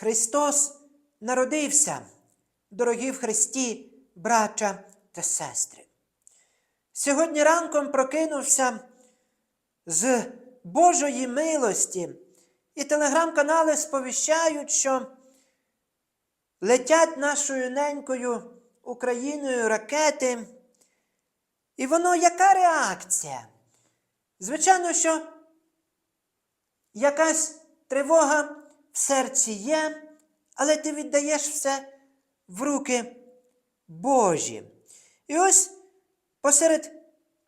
Христос народився, дорогі в Христі, браття та сестри. Сьогодні ранком прокинувся з Божої милості, і телеграм-канали сповіщають, що летять нашою ненькою Україною ракети. І воно яка реакція? Звичайно, що якась тривога в серці є, але ти віддаєш все в руки Божі. І ось посеред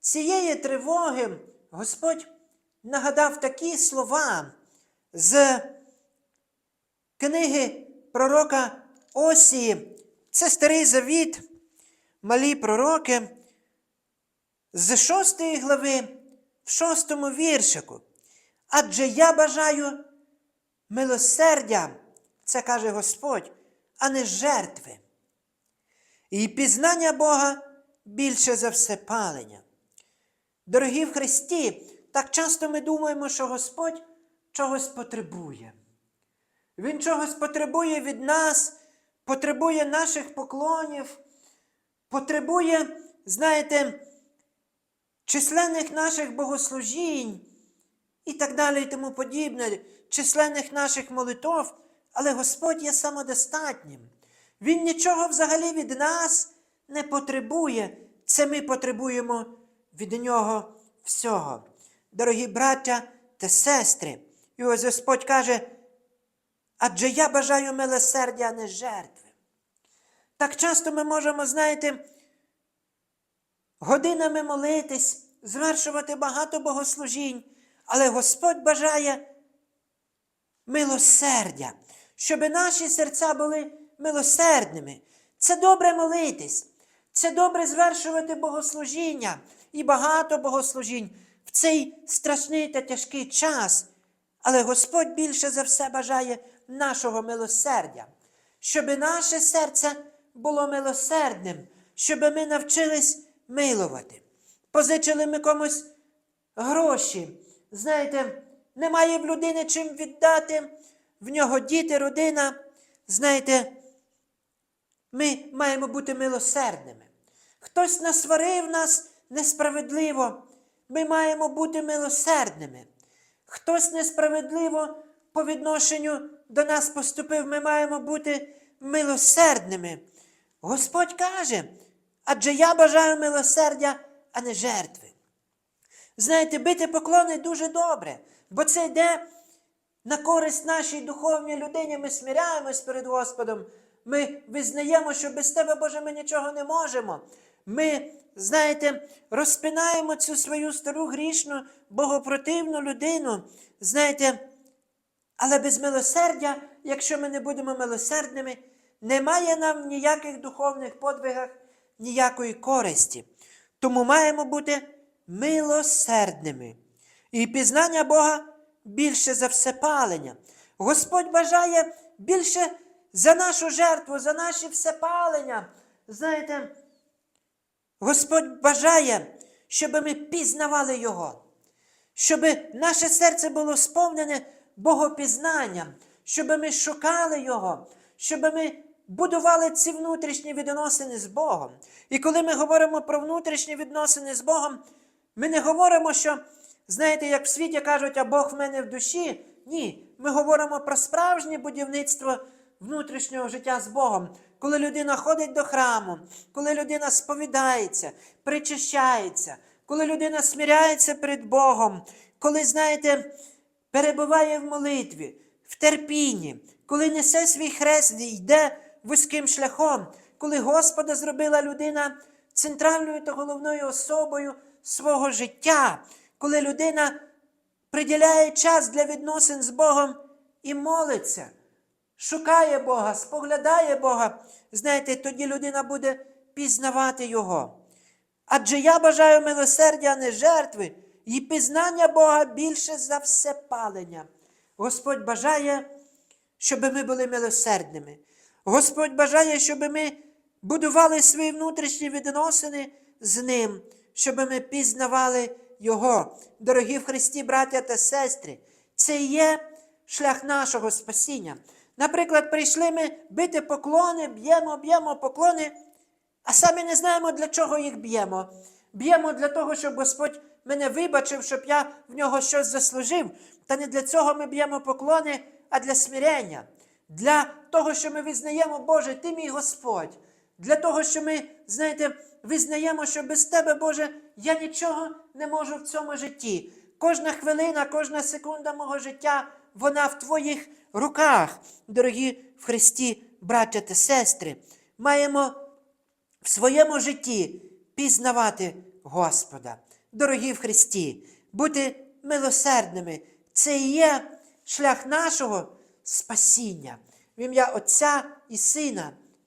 цієї тривоги Господь нагадав такі слова з книги пророка Осії. Це старий завіт, малі пророки, з шостої глави, в шостому віршику. Адже я бажаю милосердя, це каже Господь, а не жертви. І пізнання Бога більше за все палення. Дорогі в Христі, так часто ми думаємо, що Господь чогось потребує. Він чогось потребує від нас, потребує наших поклонів, потребує, знаєте, численних наших богослужінь і так далі і тому подібне, численних наших молитов, але Господь є самодостатнім. Він нічого взагалі від нас не потребує. Це ми потребуємо від Нього всього. Дорогі браття та сестри, і ось Господь каже, адже я бажаю милосердя, а не жертви. Так часто ми можемо, знаєте, годинами молитись, звершувати багато богослужінь, але Господь бажає милосердя, щоб наші серця були милосердними. Це добре молитись, це добре звершувати богослужіння і багато богослужінь в цей страшний та тяжкий час. Але Господь більше за все бажає нашого милосердя, щоб наше серце було милосердним, щоб ми навчились милувати. Позичили ми комусь гроші. Знаєте, немає в людини чим віддати, в нього діти, родина. Знаєте, ми маємо бути милосердними. Хтось насварив нас несправедливо. Ми маємо бути милосердними. Хтось несправедливо по відношенню до нас поступив, ми маємо бути милосердними. Господь каже, адже я бажаю милосердя, а не жертви. Знаєте, бити поклони дуже добре, бо це йде на користь нашій духовній людині. Ми смиряємось перед Господом. Ми визнаємо, що без Тебе, Боже, ми нічого не можемо. Ми, знаєте, розпинаємо цю свою стару грішну, богопротивну людину. Знаєте, але без милосердя, якщо ми не будемо милосердними, немає нам ніяких духовних подвигах, ніякої користі. Тому маємо бути милосердними. І пізнання Бога більше за все палення. Господь бажає більше за нашу жертву, за наші всепалення. Знаєте, Господь бажає, щоб ми пізнавали Його, щоб наше серце було сповнене Богопізнанням, щоб ми шукали Його, щоб ми будували ці внутрішні відносини з Богом. І коли ми говоримо про внутрішні відносини з Богом, ми не говоримо, що, знаєте, як в світі кажуть, а Бог в мене в душі. Ні, ми говоримо про справжнє будівництво внутрішнього життя з Богом, коли людина ходить до храму, коли людина сповідається, причащається, коли людина сміряється перед Богом, коли, знаєте, перебуває в молитві, в терпінні, коли несе свій хрест і йде вузьким шляхом, коли Господа зробила людина центральною та головною особою свого життя, коли людина приділяє час для відносин з Богом і молиться, шукає Бога, споглядає Бога, знаєте, тоді людина буде пізнавати Його. Адже я бажаю милосердя, а не жертви, і пізнання Бога більше за все палення. Господь бажає, щоб ми були милосердними. Господь бажає, щоб ми будували свої внутрішні відносини з Ним, щоб ми пізнавали Його. Дорогі в Христі, браття та сестри, це є шлях нашого спасіння. Наприклад, прийшли ми бити поклони, б'ємо, б'ємо поклони, а самі не знаємо, для чого їх б'ємо. Б'ємо для того, щоб Господь мене вибачив, щоб я в нього щось заслужив. Та не для цього ми б'ємо поклони, а для смирення. Для того, що ми визнаємо, Боже, Ти мій Господь. Для того, що ми, знаєте, визнаємо, що без Тебе, Боже, я нічого не можу в цьому житті. Кожна хвилина, кожна секунда мого життя, вона в Твоїх руках. Дорогі в Христі, браття та сестри, маємо в своєму житті пізнавати Господа. Дорогі в Христі, бути милосердними це і є шлях нашого спасіння. В ім'я Отця і Сина,